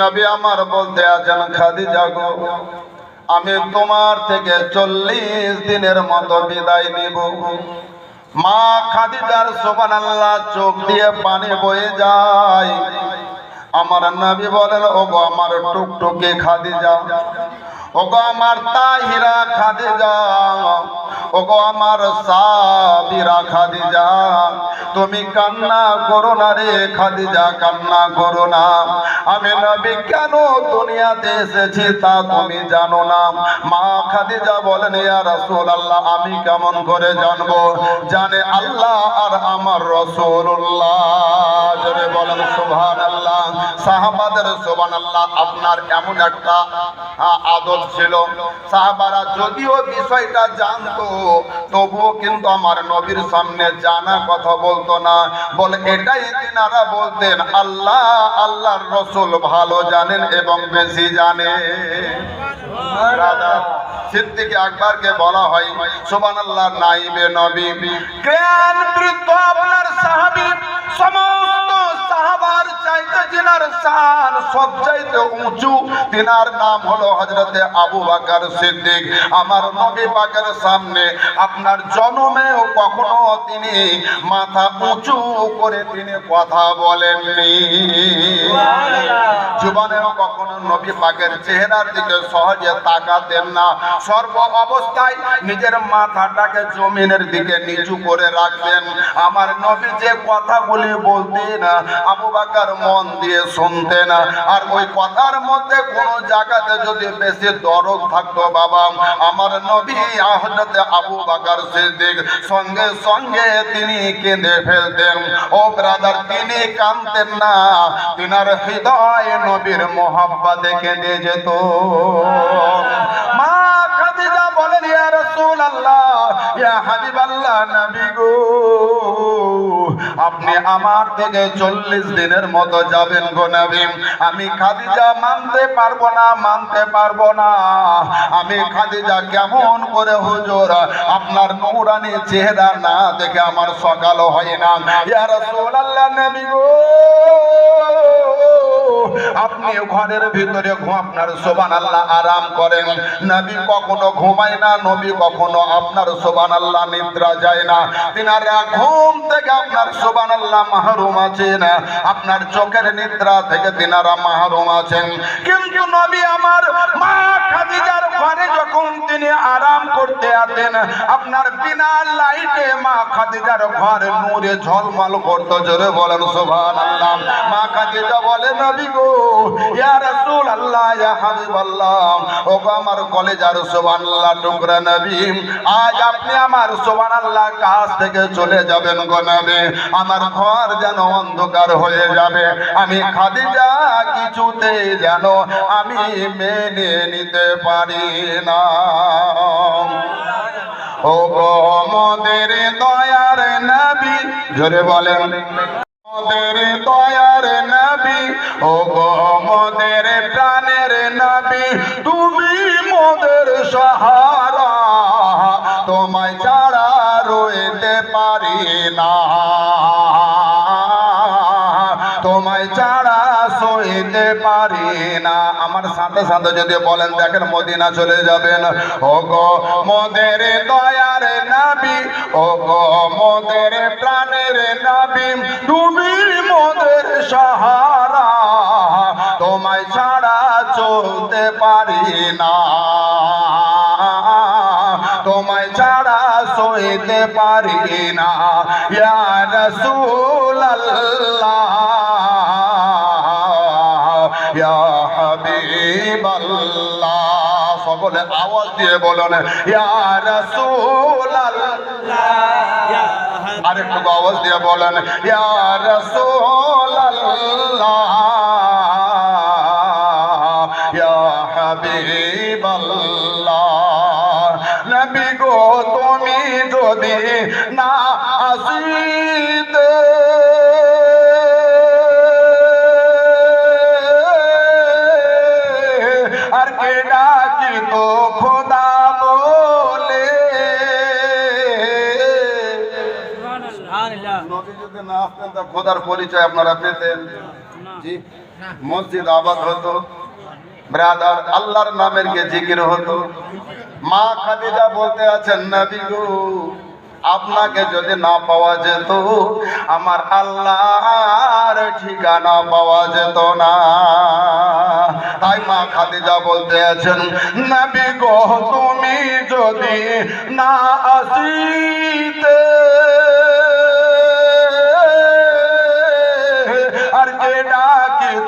নবী আমার বলতে আছেন, খাদিজা গো, আমি তোমার থেকে চল্লিশ দিনের মতো বিদায় নিব। মা খাদিজার সোবান আল্লাহ চোখ দিয়ে পানি বয়ে যায়। আমার নবী বলেন, ওগো আমার টুকটুকি খাদিজা, ওগো আমার তাহিরা খাদিজা, ওগো আমার সাবিরা খাদিজা তুমি কান্না করো না রে খাদিজা কান্না করো না। আমি নবী কেন দুনিয়াতে এসেছি তা তুমি জানো না। মা খাদিজা বলেন ইয়া রাসূলুল্লাহ আমি কেমন করে জানব? জানে আল্লাহ আর আমার রাসূলুল্লাহ। জোরে বলেন সুবহানাল্লাহ। সাহাবাদের সুবহানাল্লাহ আপনার এমন একটা আ, আদত ছিল। সাহাবারা যদিও বিষয়টা জানতো তবুও কিন্তু আমার নবীর সামনে জানা কথা বলতো না। বলে, এটাই তিনারা বলতেন, আল্লাহ, আল্লাহর রসুল ভালো জানেন এবং বেশি জানে। রাজা সিদ্দিক বলা হয়, সুবহানাল্লাহ, নাইবে নবী। জ্ঞান আপনার সাহাবার চাইতে জিনার শান সব চাইতে উঁচু। তিনার নাম হলো হযরতে আবু বকর সিদ্দিক। আমার নবী পাকের সামনে আপনার জন্মেও কখনো তিনি মাথা উঁচু করে তিনি কথা বলেননি। জীবনেও কখনো নবী পাকের চেহারার দিকে সহজে তাকাতেন না। সর্ব অবস্থায় নিজের মাথাটাকে জমিনের দিকে নিচু করে রাখতেন। আমার নবী যে কথাগুলি বলতেন আবু বাকার মন দিয়ে শুনতে না। আর ওই কথার মধ্যে কোনো জায়গাতে যদি বেশি দরদ থাকতো, বাবা, আমার নবী হজরতে আবু বাকার সিদ্দিক সঙ্গে সঙ্গে তিনি কেঁদে ফেলতেন। ও ব্রাদার তিনি কাঁদতেন না। তিনার হৃদয় নবীর মোহাব্বতে কেঁদে যেত। মা খাদিজা বলেন, ইয়া রাসূলুল্লাহ, ইয়া হাবিবাল্লাহ, নবী গো। আপনি আমার থেকে চল্লিশ দিনের মতো যাবেন গো নবী। আমি খাদিজা মানতে পারব না, মানতে পারব না। আমি খাদিজা কেমন করে হুজুর, আপনার নৌরানি চেহারা না দেখে আমার সকাল হয় না। ইয়ার রাসূলুল্লাহ নবী গো। আপনি ঘরের ভিতরে আপনার সোবান আল্লাহ আরাম করেন। নবী কখনো ঘুমায় না, নবী কখনো আপনার সোবান আল্লাহ নিদ্রা যায় না। তিনারা ঘুম থেকে আপনার সোবান আল্লাহ মাহরুম আছেন। আপনার চোখের নিদ্রা থেকে তিনারা মাহরুম আছেন। কিন্তু নবী আমার মা খাদিজার ঘরে যখন তিনি আরাম করতে আতেন আপনার বিনা লাইটে মা খাদিজার ঘর নূরে ঝলমল করতো। জোরে বলেন, সুবহানাল্লাহ। মা খাদিজা বলে, নবী গো, ইয়া রাসূলুল্লাহ, ইয়া হাবিবাল্লাহ। ও গো আমার কলেজার সুবহানাল্লাহ টুকরা নবী। আজ আপনি আমার সুবহানাল্লাহ কাছ থেকে চলে যাবেন গো নবী। আমার ঘর যেন অন্ধকার হয়ে যাবে। আমি খাদিজা কিছুতে যেন আমি মেনে নিতে পারি না। ও মোদের দয়ার নবী, জোরে বলেন। মোদের দয়ার নবী ও মোদের প্রাণের নবী, তুমি মোদের সহারা আমার সাথে যদি বলেন, দেখেন মদিনা চলে যাবেন। ও গো মোদের দয়ার নাবি ও গো মোদের প্রাণের নাবি, তুমি মোদের সাহারা। তোমায় ছাড়া চলতে পারি না। তোমায় ছাড়া সইতে পারি না। ইয়া ইয়া হাবিবাল্লাহ সকলে আওয়াজ দিয়ে বলুন ইয়া রাসূলুল্লাহ। আরেকটু আওয়াজ দিয়ে বলেন ইয়া রাসূলুল্লাহ। ইয়া হাবিবাল্লাহ খোদার পরিচয় আপনারা পেতেন। মসজিদ আবাদ হতো। ব্রাদার আল্লাহর নামের কে জিকির হতো। মা খাদিজা বলতে আছেন, নবী আপনাকে যদি না পাওয়া যেত, আমার আল্লাহর ঠিকানা পাওয়া যেত না। তাই মা খাদিজা বলতে আছেন, নবী গো, তুমি যদি না আসিতে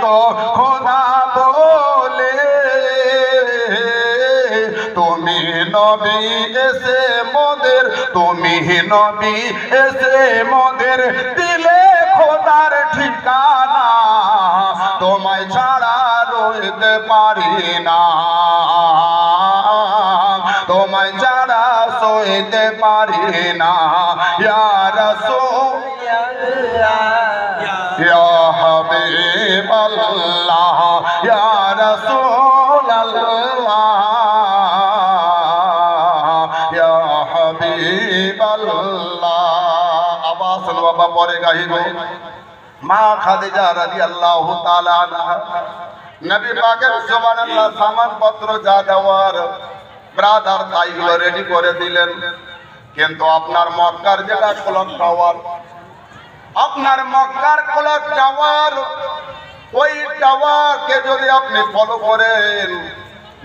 তো খোদা বলে, তুমি নবী এসে মোদের, তুমি নবী এসে মোদের দিলে খোদার ঠিকানা। তোমায় ছাড়া রইতে পারি না। তোমায় ছাড়া সইতে পারি না। ইয়ার يا আল্লাহ ইয়া রাসূল আল্লাহ ইয়া হাবিব আবাস বাবা পরে গাহিব। মা খাদিজা রাদিয়াল্লাহু তাআলা আনহা। নবী পাকের সুবহানাল্লাহ সামানপত্র যা দেওয়ার ব্রাদার তাইগুলো রেডি করে দিলেন। কিন্তু আপনার মক্কার যেটা ক্লক টাওয়ার আপনার মক্কার ক্লক টাওয়ার ওই টাওয়ারকে যদি আপনি ফলো করেন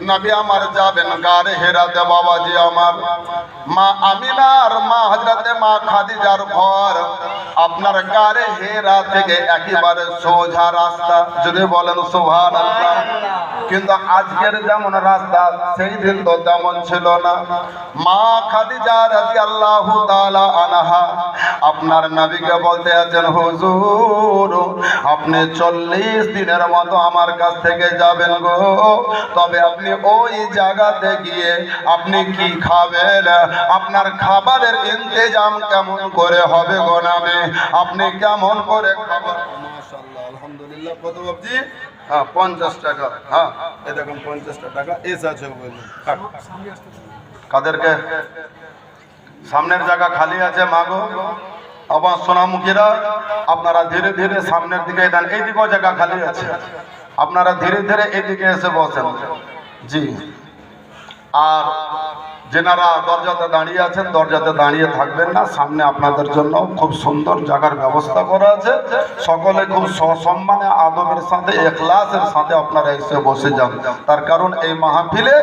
নবী আমার যাবেন গারে হেরাতে বাবাজি আমার। মা আমিনার, মা হজরতে মা খাদিজার ঘর। আপনার গারে হেরা থেকে একেবারে সোজা রাস্তা। যদি বলেন সোহান কিন্তু আজকের যেমন রাস্তা, সেই দিন তো তেমন ছিল না। মা খাদিজা রাজি আল্লাহ আনাহা, আপনার নবীকে বলতে আছেন, হুজুর, আপনি চল্লিশ দিনের মতো আমার কাছ থেকে যাবেন গো। তবে আপনি ওই জায়গাতে গিয়ে আপনি কি খাবেন? আপনার খাবারের ইন্তজাম কেমন করে হবে গো নামে? আপনি কেমন করে খাবার হ্যাঁ পঞ্চাশ টাকা। হ্যাঁ কাদেরকে? সামনের জায়গা খালি আছে মাগো। আবার আপনারা ধীরে ধীরে সামনের দিকে দেন জায়গা খালি আছে। আপনারা ধীরে ধীরে এদিকে এসে বসেন। জি। আর যেনারা দরজাতে দাঁড়িয়ে আছেন, দরজাতে দাঁড়িয়ে থাকবেন না, সামনে আপনাদের জন্য খুব সুন্দর জায়গার ব্যবস্থা করা আছে। সকলে খুব সসম্মানে, আদবের সাথে, এখলাসের সাথে আপনারা এসে বসে যান। তার কারণ এই মাহফিলে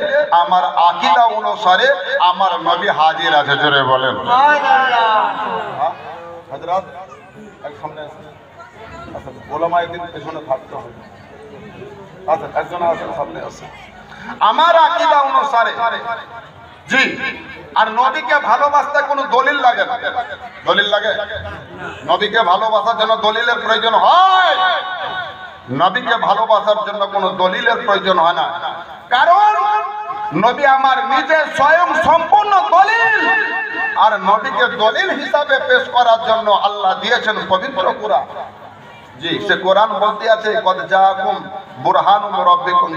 আমার আকিদা অনুসারে আমার নবী হাজির আছে, জোরে বলেন। আচ্ছা পেছনে থাকতে হবে। আচ্ছা একজন আছেন সামনে আসেন। আমার আকিদা অনুসারে, জি, আর নবীকে ভালোবাসতে কোনো দলিল লাগে দলিল লাগে? নবীকে ভালোবাসার জন্য দলিলের প্রয়োজন হয়। নবীকে ভালোবাসার জন্য কোনো দলিলের প্রয়োজন হয় না। কারণ নবী আমার নিজে স্বয়ং সম্পূর্ণ দলিল, আর নবীকে দলিল হিসাবে পেশ করার জন্য আল্লাহ দিয়েছেন পবিত্র কোরআন। জি, সে কোরআন বলতে আছে, কদ জাকুম বুরহানুম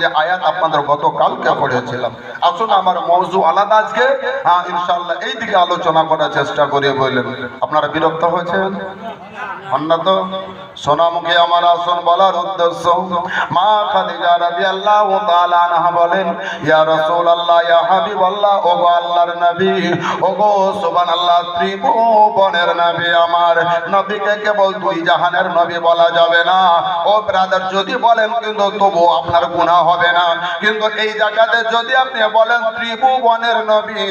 যে আয়াত আপনাদের গতকালকে পড়েছিলাম। আসুন, আমার মওযু আলাদা আজকে। হ্যাঁ ইনশাআল্লাহ, এই দিকে আলোচনা করার চেষ্টা করে বললেন। আপনারা বিরক্ত হয়েছেন? সোনামুখী আমার আসন বলার উদ্দেশ্য। মা বলেন, ইয়া আল্লাহর নবী ত্রিভুবনের নবী আমার নবীকে কেবল দুই জাহানের নবী বলা যাবে না। ও ব্রাদার, যদি বলেন কিন্তু তবু আপনার গুনাহ হবে না। কিন্তু এই জায়গাতে যদি আপনি বলেন ত্রিভুবনের নবী,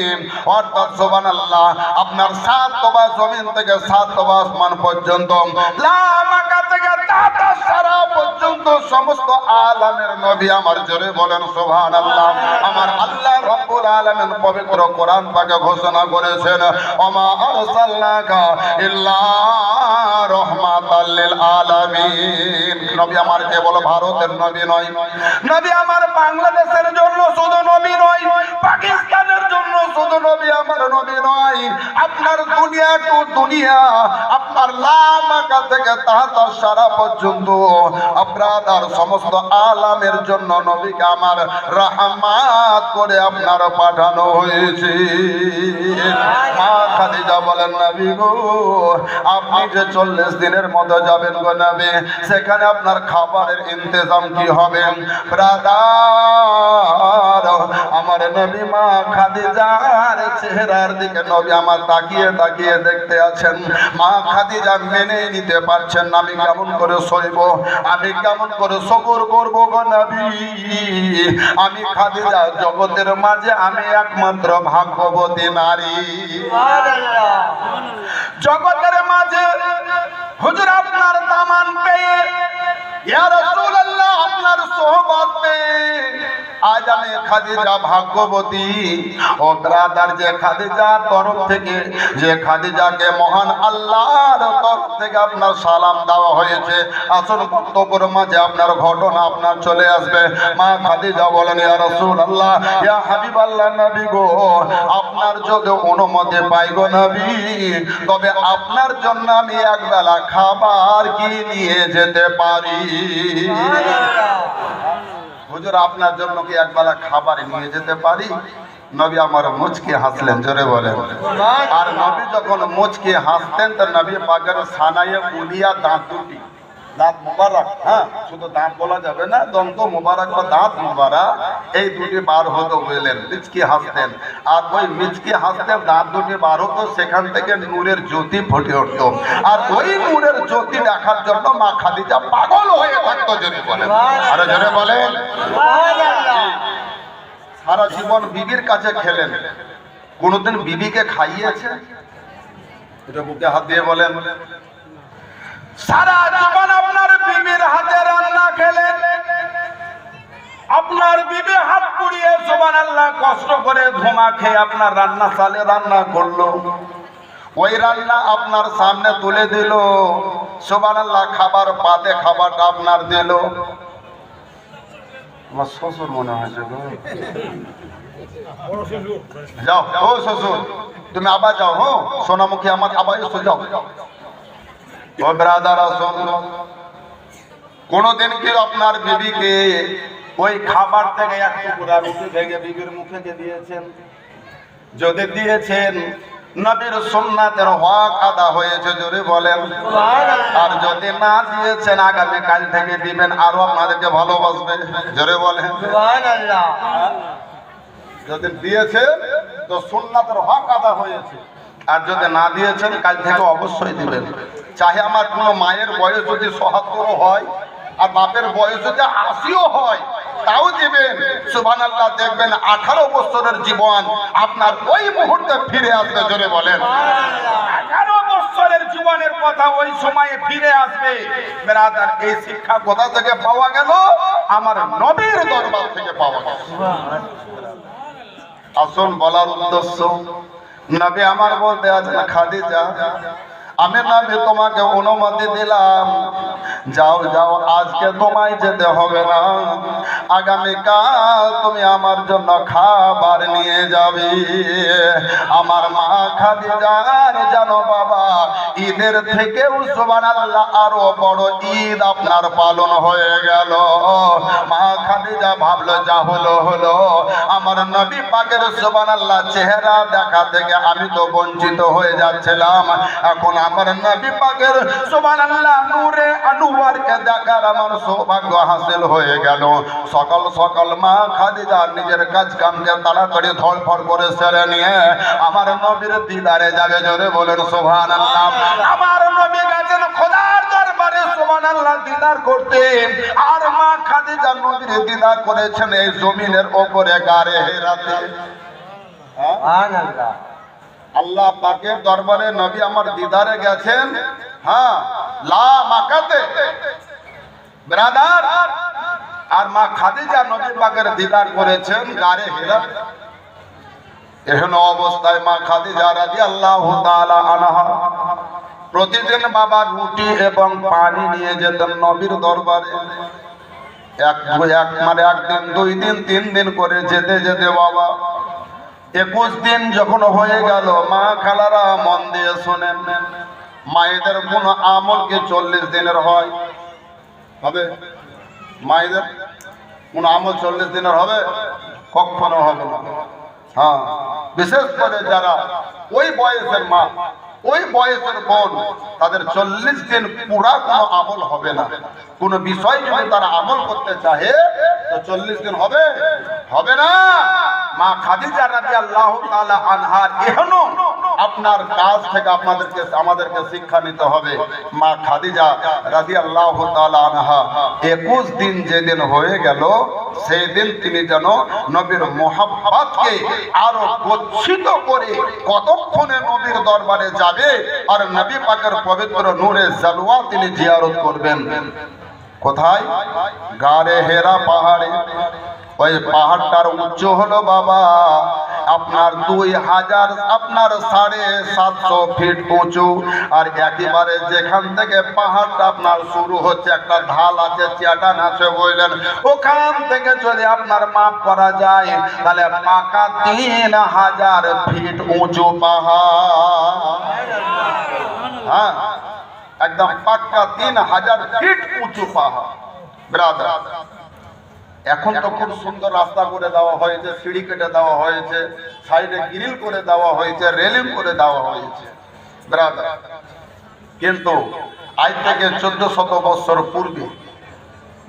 অর্থাৎ সুবহানাল্লাহ, আপনার সাত জমিন থেকে সাত আসমান পর্যন্ত সারা পর্যন্ত সমস্ত আলামের নবী আমার জোরে বলেন আমার আল্লাহ আলামিন পবিত্র কোরআন ঘোষণা করেছেন ইল্লা রহমাতাল লিল আলামিন। নবী আমার কেবল ভারতের নবী নয়। আমার বাংলাদেশের জন্য শুধু নবী নয় পাকিস্তানের জন্য শুধু নবী, আমার নবী নয়। আপনার দুনিয়া টু দুনিয়া, আপনার লামাকা থেকে তাহাতা সারা পর্যন্ত। আপনার সমস্ত আলামের জন্য নবীকে আমার রাহমাত করে আপনার পাঠানো হয়েছে। মা খাদিজা বলেন, নবী গো, আপনি যে চল্লিশ দিনের মতো যাবেন গো নবী, সেখানে আপনার খাবারের ইন্তজাম কি হবে? ব্রাদার, আমার নবী মা খাদিজার চেহারার দিকে নবী আমার তাকিয়ে তাকিয়ে দেখতে আছেন। মা খাদিজা মেনে নিতে পারছেন না, আমি কেমন করে সইব? আমি কেমন করে সবর করব গো নবী? আমি খাদিজা, জগতের মাঝে আমি একমাত্র ভাগ্যবতী নারী। জগতের মাঝে হুজুর আপনার দামান পেয়ে, ইয়া আপনার সোহবত পেয়ে আজ আমি খাদিজা ভাগ্যবতী। ও ব্রাদার, যে খাদিজা তরফ থেকে, যে খাদিজাকে মহান আল্লাহর তরফ থেকে আপনার সালাম দেওয়া হয়েছে। আসল বক্তব্যের মাঝে আপনার ঘটনা আপনার চলে আসবে। মা খাদিজা বলেন, ইয়া রাসূলুল্লাহ, ইয়া হাবিবাল্লাহ নবী গো, আপনার যদি অনুমতি পাই গো নবী, তবে আপনার জন্য আমি একবেলা খাবার কি নিয়ে যেতে পারি? হুজুর আপনার জন্য কি একবেলা খাবার নিয়ে যেতে পারি? নবী আমার মুচকে হাসলেন জোরে বলেন। আর নবী যখন মুচকে হাসতেন তো নবী পাগের সানাইয়ে উলিয়া দাঁত দুটি দাঁত মুবারক হ্যাঁ? শুধু দাঁত বলা যাবে না দন্ত মুবারক বা দাঁত মুবারক এই দুটি বার হতো বললেন মিচকি হাসতেন। আর ওই মিচকি হাসতেন দাঁত দুটি বার হতো সেখান থেকে নূরের জ্যোতি ফুটে উঠতো। আর ওই নূরের জ্যোতি দেখার জন্য মা খাদিজা পাগল হয়ে থাকতো জোরে বলেন। আরে জোরে বলেন। সারা জীবন বিবির কাছে খেলেন। কোনোদিন বিবিকে খাইয়েছে? এটা বুকে হাত দিয়ে বলেন। সারা জীবন আপনার বিবির হাতে রান্না খেলেন। আপনার বিবি হাত পুড়িয়ে সোমান আল্লাহ কষ্ট করে ধোঁয়া খেয়ে আপনার রান্না চালে রান্না করল। ওই রান্না আপনার সামনে তুলে দিল। সোমান আল্লাহ খাবার পাতে খাবারটা আপনার দিল। আমার শ্বশুর মনে হয়েছে যাও, ও শ্বশুর, তুমি আবার যাও হো সোনামুখী আমার আবার এসো, যাও। ও ব্রাদার আসুন কোনোদিন কি আপনার বিবিকে ওই খাবার থেকে এক টুকরা রুটি ভেঙে বিবির মুখে দিয়েছেন? যদি দিয়েছেন, নবীর সুন্নাতের হক আদা হয়েছে জোরে বলেন। আর যদি না দিয়েছেন, আগামী কাল থেকে দিবেন, আরও আপনাদেরকে ভালোবাসবে জোরে বলেন। যদি দিয়েছেন, তো সুন্নাতের হক আদা হয়েছে। আর যদি না দিয়েছেন, কাল থেকে অবশ্যই দিবেন। চাহে আমার কোনো মায়ের বয়স যদি সহাত্তরও হয় আর বাপের বয়স যদি আশিও হয় তাও দিবেন। সুবান আল্লাহ দেখবেন আঠারো বছরের জীবন আপনার ওই মুহূর্তে ফিরে আসবে জোরে বলেন। বছরের জীবনের কথা ওই সময়ে ফিরে আসবে। বেরাদার এই শিক্ষা কোথা থেকে পাওয়া গেল? আমার নবীর দরবার থেকে পাওয়া গেল। আসল বলার উদ্দেশ্য নবী আমার বলতে আছেন খাদিজা আমি নবী তোমাকে অনুমতি দিলাম। যাও যাও, আজকে তোমায় যেতে হবে না। আগামীকাল তুমি আমার জন্য খাবার নিয়ে যাবে। আমার মা খাদিজার জানো বাবা, ঈদের থেকেও সুবহানাল্লাহ আরও বড় ঈদ আপনার পালন হয়ে গেল। মা খাদিজা ভাবলো, যা হলো হলো। আমার নবী পাকের সুবহানাল্লাহ চেহারা দেখা থেকে আমি তো বঞ্চিত হয়ে যাচ্ছিলাম। এখন আমার নবী পাকের সুবহানাল্লাহ নূরে আনুয়ারকে দেখার আমার সৌভাগ্য হাসিল হয়ে গেল। সকাল সকাল মা খাদিজা নিজের কাজ কামকে তাড়াতাড়ি ধড়ফড় করে সেরে নিয়ে আমার নবীর দিদারে যাবে জোরে বলেন সুবহানাল্লাহ। আমার নবী গেছেন খোদার দরবারে সুবহানাল্লাহ দিদার করতে। আর মা খাদিজা নবীর দিদার করেছেন এই জমিনের ওপরে গারে হেরাতে। হ্যাঁ? আল্লাহ পাকের দরবারে নবী আমার দিদারে গেছেন। হ্যাঁ লা মাকাতে। ব্রাদার, আর মা খাদিজা নবী পাকের দিদার করেছেন গারে হেরা এহেন অবস্থায় মা খাদিজা রাদিয়াল্লাহু তাআলা আনহা প্রতিদিন বাবা রুটি এবং পানি নিয়ে যেতেন নবীর দরবারে। এক এক মানে একদিন, দুই দিন, তিন দিন করে যেতে যেতে বাবা একুশ দিন যখন হয়ে গেল, মা খালারা মন দিয়ে শোনেন, মায়েদের কোন আমল কি চল্লিশ দিনের হয়? হবে? মায়েদের কোন আমল চল্লিশ দিনের হবে? কখনো হবে না। হ্যাঁ বিশেষ করে যারা ওই বয়সের মা ওই বয়সের বোন, তাদের চল্লিশ দিন পুরা কোনো আমল হবে না। কোন বিষয় যদি তারা আমল করতে চাহে, তো চল্লিশ দিন হবে। হবে না। মা খাদিজা রাজি আল্লাহ আনহার এখনও আপনার কাজ থেকে আপনাদেরকে, আমাদেরকে শিক্ষা নিতে হবে। মা খাদিজা রাজি আল্লাহ আনহা, একুশ দিন যেদিন হয়ে গেল সেই দিন তিনি যেন নবীর মোহাব্বতকে আরও গচ্ছিত করে কতক্ষণে নবীর দরবারে যাবে আর নবী পাকের পবিত্র নূরে জালুয়া তিনি জিয়ারত করবেন। কোথায়? গাড়ে হেরা পাহাড়ে। ওই পাহাড়টার উচ্চ হলো বাবা। আপনার দুই হাজার, আপনার সাড়ে সাতশো ফিট উঁচু। আর একেবারে যেখান থেকে পাহাড়টা আপনার শুরু হচ্ছে, একটা ঢাল আছে চেটান আছে, বললেন, ওখান থেকে যদি আপনার মাপ করা যায়, তাহলে পাকা তিন হাজার ফিট উঁচু পাহাড়। হ্যাঁ একদম পাক্কা তিন হাজার ফিট উঁচু পাহাড়। ব্রাদার এখন তো খুব সুন্দর রাস্তা করে দেওয়া হয়েছে সিঁড়ি কেটে দেওয়া হয়েছে সাইডে গ্রিল করে দেওয়া হয়েছে রেলিং করে দেওয়া হয়েছে। কিন্তু আজ থেকে চোদ্দ শত বছর পূর্বে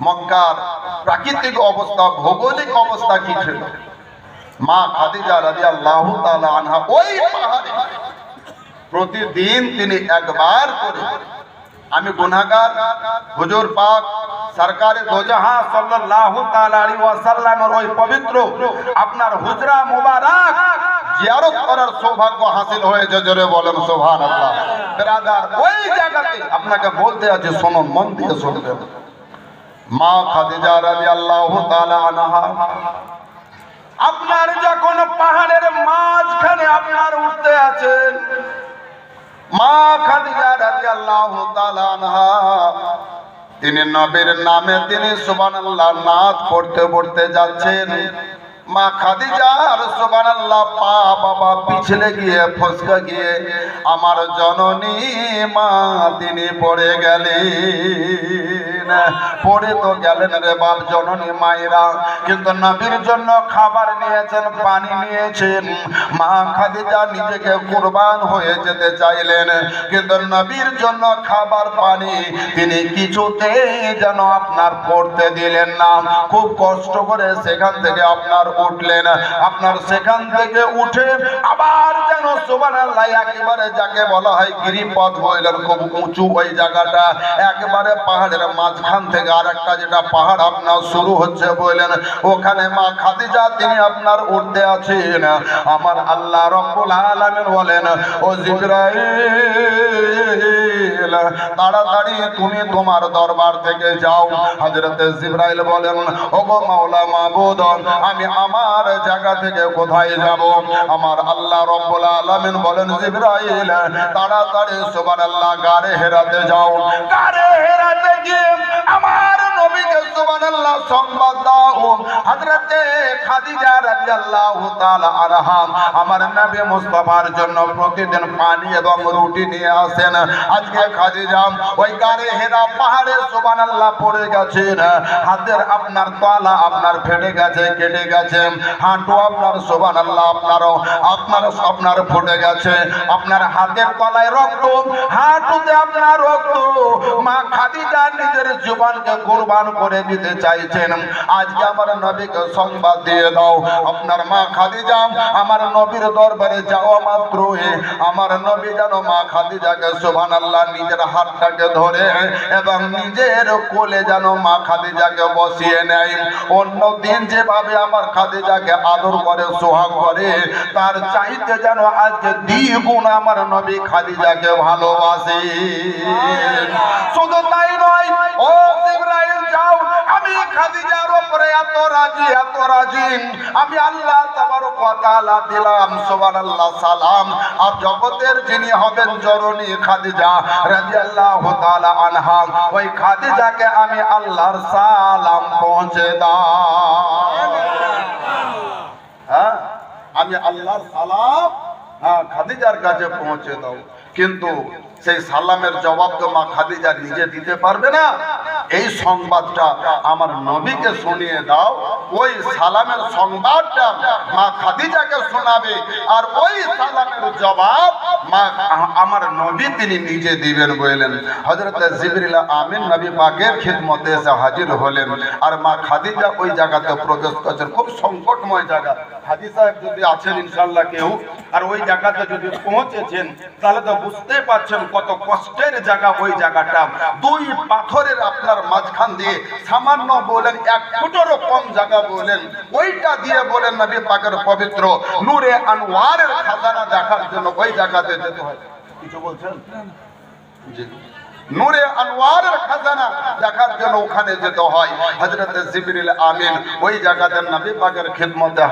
মক্কার প্রাকৃতিক অবস্থা ভৌগোলিক অবস্থা কি ছিল? মা খাদিজা রাজি আল্লাহ আনহা ওই পাহাড়ে প্রতিদিন তিনি একবার করে আমি গুনাগার হুজুর পাক সরকারে দোজাহা সাল্লাল্লাহু তাআলা আলাইহি ওয়াসাল্লামের ওই পবিত্র আপনার হুজরা মুবারক জিয়ারত করার সৌভাগ্য হাসিল হয়েছে, জোরে বলেন সুবহানাল্লাহ। ব্রাদার, ওই জায়গাতে আপনাকে বলতে আছে, শুনুন, মন দিয়ে শুনবেন। মা খাদিজা রাদিয়াল্লাহু তাআলা আনহা, আপনার যখন পাহাড়ের মাঝখানে আপনার উঠতে আছেন মা খাদিজা রাদিয়াল্লাহু তাআলা আনহা তিনি নবীর নামে তিনি সুবহানাল্লাহ নাথ পড়তে পড়তে যাচ্ছেন। মা খাদিজা খাদিজার সুবহানাল্লাহ পা বাবা পিছলে গিয়ে, ফসকা গিয়ে আমার জননী মা তিনি পড়ে গেলেন। পড়ে তো গেলেন রে বাপ জননী মায়েরা, কিন্তু নবীর জন্য খাবার নিয়েছেন, পানি নিয়েছেন। মা খাদিজা নিজেকে কুরবান হয়ে যেতে চাইলেন, কিন্তু নবীর জন্য খাবার, পানি তিনি কিছুতে যেন আপনার পড়তে দিলেন না। খুব কষ্ট করে সেখান থেকে আপনার উঠলেন। আপনার সেখান থেকে উঠে আবার যেন সুবহানাল্লাহ একেবারে যাকে বলা হয় গিরিপথ হইলেন খুব উঁচু ওই জায়গাটা। একেবারে পাহাড়ের মাঝখান থেকে আর একটা যেটা পাহাড় আপনার শুরু হচ্ছে বললেন, ওখানে মা খাদিজা তিনি আপনার উঠতে আছেন। আমার আল্লাহ রব্বুল আলামিন বলেন, ও জিব্রাইল, তাড়াতাড়ি তুমি তোমার দরবার থেকে যাও। হযরতে জিব্রাইল বলেন, ওগো মাওলা মাবুদ আমি আমার জায়গা থেকে কোথায় যাব? আমার আল্লাহ রব্বুল আলামিন বলেন, জিব্রাইল, তাড়াতাড়ি সুবহানাল্লাহ গারে হেরাতে যাও। গারে হেরাতে গিয়ে আমার হাতের আপনার তলা আপনার ফেটে গেছে, কেটে গেছে। হাঁটু আপনার সুবহানাল্লাহ আপনারও আপনার আপনার ফুটে গেছে। আপনার হাতের তলায় রক্ত, হাঁটুতে আপনার রক্ত। মা খাদিজা নিজের জীবনকে কুরবান করে দিতে চাইছেন। আজকে আমার নবীকে সংবাদ দিয়ে দাও। আপনার মা খাদিজা আমার নবীর দরবারে যাওয়া মাত্র আমার নবী যেন মা খাদিজাকে সুবহানাল্লাহ নিজের হাতটাকে ধরে এবং নিজের কোলে যেন মা খাদিজাকে বসিয়ে নেয়। অন্য দিন যেভাবে আমার খাদিজাকে আদর করে সোহাগ করে তার চাইতে যেন আজকে দ্বিগুণ আমার নবী খাদিজাকে ভালোবাসে। শুধু তাই নয় ও ইব্রাহিম যাও আমি খাদিজার উপরে এত রাজি এত রাজি। আমি আল্লাহ তাবারক ওয়া তাআলা দিলাম, সুবহানাল্লাহ, সালাম। আর জগতের যিনি হবেন জননী খাদিজা রাদিয়াল্লাহু তাআলা আনহা, ওই খাদিজাকে আমি আল্লাহর সালাম পৌঁছে দাও হ্যাঁ আমি আল্লাহর সালাম হ্যাঁ খাদিজার কাছে পৌঁছে দাও। কিন্তু সেই সালামের জবাব তো মা খাদিজা নিজে দিতে পারবে না। এই সংবাদটা আমার নবীকে শুনিয়ে দাও, ওই সালামের সংবাদটা মা খাদিজাকে শোনাবে, আর ওই সালামের জবাব আমার নবী তিনি নিজে দিবেন বললেন হজরত জিবরিল আমিন নবী পাকের খিদমতে এসে হাজির হলেন। আর মা খাদিজা ওই জায়গাতে প্রবেশ করছেন খুব সংকটময় জায়গা। হাজি সাহেব যদি আছেন ইনশাল্লাহ কেউ। আর ওই জায়গাতে যদি পৌঁছেছেন, তাহলে তো বুঝতে পারছেন কত কষ্টের জায়গা ওই জায়গাটা। দুই পাথরের আপনার মাঝখান দিয়ে সামান্য বলেন, এক ফুটেরও কম জায়গা বলেন, ওইটা দিয়ে বলেন নবী পাকের পবিত্র নূরে আনোয়ারের খাজানা দেখার জন্য ওই জায়গাতে যেতে হয় কিছু বলছেন? ওখানে যেতে হয়।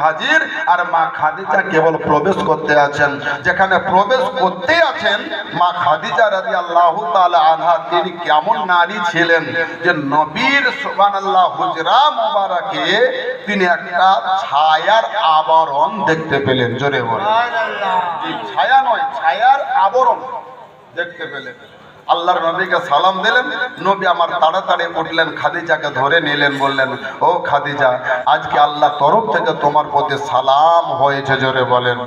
হাজির আর মা খাদিজা কেবল প্রবেশ করতে আছেন। যেখানে প্রবেশ করতে আছেন, মা খাদিজা রাদিয়াল্লাহু তাআলা আনহা, তিনি কেমন নারী ছিলেন যে নবীর সুবহানাল্লাহ হুজরা মোবারকে তিনি একটা ছায়ার আবরণ দেখতে পেলেন জোরে বলেন। ছায়া নয় ছায়ার আবরণ দেখতে পেলেন। আল্লাহর নবীকে সালাম দিলেন। নবী আমার তাড়াতাড়ি উঠলেন, খাদিজাকে ধরে নিলেন, বললেন, ও খাদিজা, আজকে আল্লাহ তরফ থেকে তোমার প্রতি সালাম হয়েছে জোরে বলেন।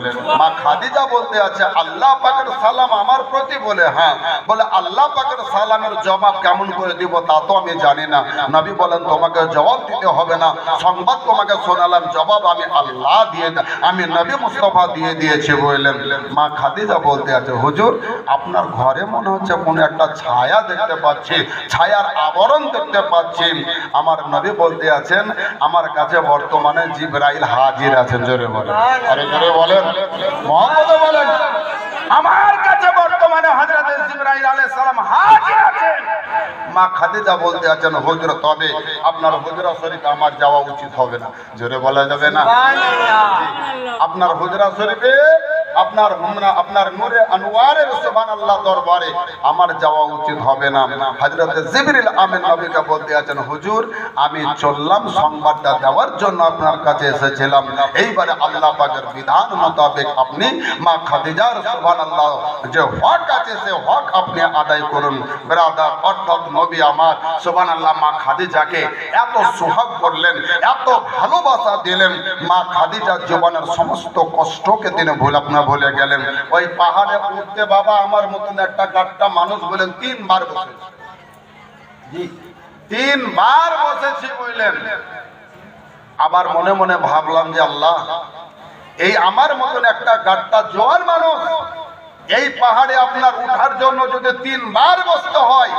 মা খাদিজা বলতে আছে, আল্লাহ পাকের সালাম আমার প্রতি? বলে হ্যাঁ। বলে, আল্লাহ পাকের সালামের জবাব কেমন করে দিব তা তো আমি জানি না। নবী বলেন, তোমাকে জবাব দিতে হবে না। সংবাদ তোমাকে শোনালাম, জবাব আমি আল্লাহ দিয়ে আমি নবী মুস্তফা দিয়ে দিয়েছি বললেন। মা খাদিজা বলতে আছে, হুজুর, আপনার ঘরে মনে হচ্ছে কোন একটা ছায়া দেখতে পাচ্ছি ছায়ার আবরণ দেখতে পাচ্ছি। আমার নবী বলতে আছেন আমার কাছে বর্তমানে জিব্রাইল হাজির আছেন। জোরে বলেন। আরে জোরে বলেন। মোহাম্মদ বলেন আমার কাছে বর্তমানে হযরত জিবরাইল আলাইহিস সালাম হাজির আছেন। মা খাদিজা বলতে আছেন হুজুর তবে আপনার হুজরা শরীফে আমার যাওয়া উচিত হবে না। জোরে বলা যাবে না? আপনার হুজরা শরীফে আপনার হুমনা আপনার নূরে আনোয়ারের সুবহানাল্লাহ দরবারে আমার যাওয়া উচিত হবে না। হযরত জিবরিল আমিন নবীকে বলতে আছেন, হুজুর, আমি চললাম সংবাদটা দেওয়ার জন্য আপনার কাছে এসেছিলাম। এইবারে আল্লাহ পাকের বিধান মোতাবেক আপনি মা খাদিজার সুবহানাল্লাহ যে হক আছে, সে হক আপনি আদায় করুন। ব্রাদার, অর্থাৎ নবী আমার সুবহান আল্লাহ মা খাদিজাকে এত সোহাগ করলেন, এত ভালোবাসা দিলেন। মা খাদিজার জীবনের সমস্ত কষ্টকে তিনি ভুল আপনার ভুলে গেলেন, ওই পাহাড়ে উঠতে বাবা আমার মতন একটা গাট্টা মানুষ বলেন, তিনবার বসেছে। তিনবার বসেছি বললেন। আবার মনে মনে ভাবলাম যে আল্লাহ, এই আমার মতন একটা গাট্টা জোয়ার মানুষ, এই পাহাড়ে আপনার উঠার জন্য যদি তিনবার বসতে হয়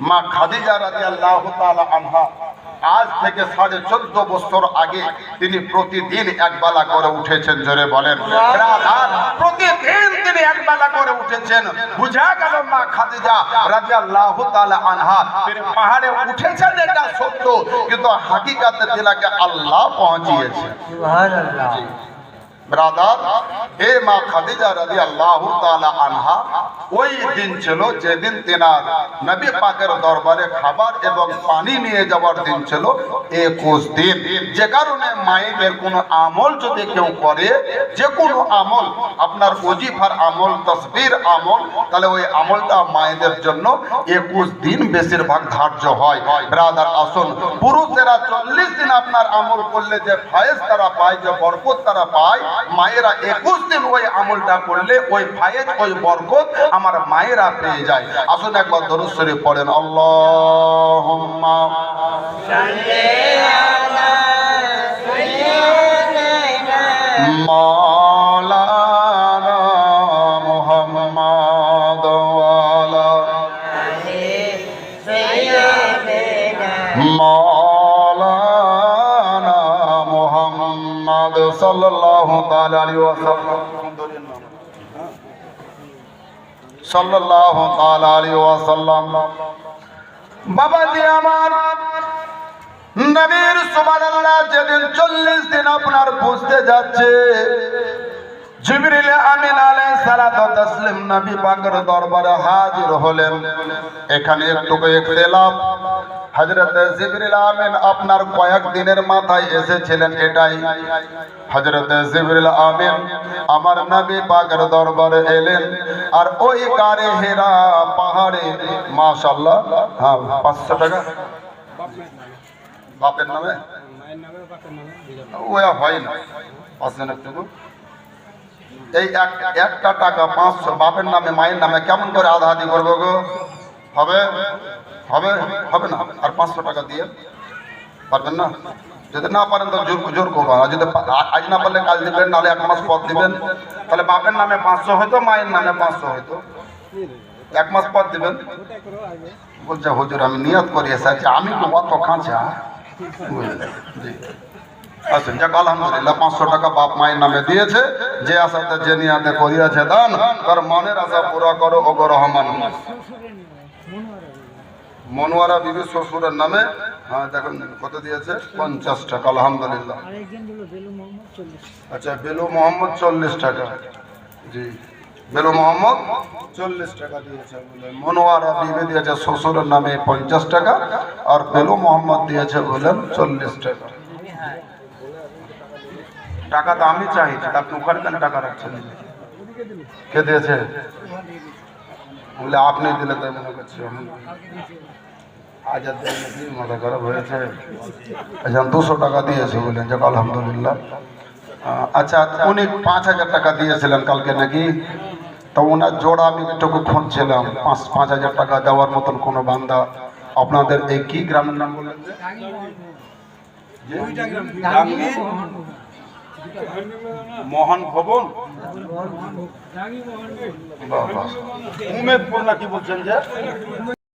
মা খাদিজা রাদিয়াল্লাহু তাআলা আনহা, আজ থেকে সাড়ে চোদ্দ বছর আগে তিনি প্রতিদিন একবেলা করে উঠেছেন, জোরে বলেন। প্রতিদিন তিনি একবেলা করে উঠেছেন। বুঝা গেল মা খাদিজা রাদিয়াল্লাহু তাআলা আনহা, তিনি পাহাড়ে উঠেছেন এটা সত্য, কিন্তু হাকিকাতে তিনাকে আল্লাহ পৌঁছিয়েছে। ব্রাদার এ মা খাদিজা আনহা, ওই দিন ছিল যেদিন তেনার পাকের দরবারে খাবার এবং পানি নিয়ে যাওয়ার দিন ছিল একুশ দিন। যে কারণে মায়েদের কোনো আমল যদি কেউ করে, যে কোনো আমল, আপনার ওজিফার আমল, তসবির আমল, তাহলে ওই আমলটা মায়েদের জন্য একুশ দিন বেশিরভাগ ধার্য হয়। ব্রাদার, আসুন, পুরুষেরা চল্লিশ দিন আপনার আমল করলে যে ফায়েজ তারা পায়, যে বরকত তারা পায় মায়েরা একুশ দিন ওই আমলটা করলে ওই ফায়েজ ওই বরকত আমার মায়েরা পেয়ে যায়। আসুন একবার দরুদ শরীফ পড়েন আল্লাহ মুহাম্মদ ওয়ালা সাল্লাল্লাহু তাআলা আলাইহি ওয়াসাল্লাম সাল্লাল্লাহু তাআলা আলাইহি ওয়াসাল্লাম, বাবাজি আমার, নবীর সুবহানাল্লাহ যেদিন 40 দিন আপনার বুঝতে যাচ্ছে জিবরিল আমিন আলাইহিস সালাতু তাসলিম নবী পাকের দরবারে হাজির হলেন। এখানে একটু ইখতিলাফ। হজরত জিবরিল আমিন আপনার কয়েক দিনের মাথায় এসেছিলেন এটাই। হজরত জিবরিল আমিন আমার নবী পাকের দরবারে এলেন। আর ওই গারে হেরা পাহাড়ে মাশাআল্লাহ হ্যাঁ পাঁচশো টাকা। বাপের নামে? ওয়া হয় না পাঁচজন একটু এই এক, একটা টাকা পাঁচশো বাপের নামে, মায়ের নামে কেমন করে আধা আধি করব গো? হবে? হবে? হবে না? আর পাঁচশো টাকা দিয়ে? পারবেন না? যদি না পারেন তো জোর জোর করব আর যদি আজ না পারলে কাল দিবেন, নাহলে এক মাস পর দিবেন। তাহলে বাপের নামে পাঁচশো হয়তো, মায়ের নামে পাঁচশো হয়তো। এক মাস পর দিবেন। বলছে, হুজুর, আমি নিয়ত করি এসেছি আমি অত কাঁচা বুঝলেন? জি। আচ্ছা যাক আলহামদুলিল্লাহ পাঁচশো টাকা বাপ মায়ের নামে দিয়েছে। যে আশাতে যে নিয়াতে করিয়াছে দান তার মনের আশা পুরা করো ওগো রহমান। মনোয়ারা বিবি শ্বশুরের নামে হ্যাঁ দেখেন কত দিয়েছে? পঞ্চাশ টাকা আলহামদুলিল্লাহ। আচ্ছা বেলু মোহাম্মদ চল্লিশ টাকা। জি বেলু মোহাম্মদ চল্লিশ টাকা দিয়েছে বলে। মনোয়ারা বিবি দিয়েছে শ্বশুরের নামে পঞ্চাশ টাকা আর বেলু মোহাম্মদ দিয়েছে বললেন চল্লিশ টাকা। টাকা তো আমি চাইছি আপনি ওখানে কেন টাকা রাখছেন? কে দিয়েছে? বলে আপনি দিলে তাই মনে করছি আমি। আজ আর মাথা খারাপ হয়েছে? আচ্ছা দুশো টাকা দিয়েছে বললেন যাক আলহামদুলিল্লাহ। আচ্ছা উনি পাঁচ হাজার টাকা দিয়েছিলেন কালকে নাকি? তো ওনার জোড়া আমি একটু খুঁজছিলাম পাঁচ পাঁচ হাজার টাকা দেওয়ার মতন কোনো বান্দা আপনাদের এই কি গ্রামের নাম বললেন মোহন ভবন? উমেদপুর নাকি বলছেন যে?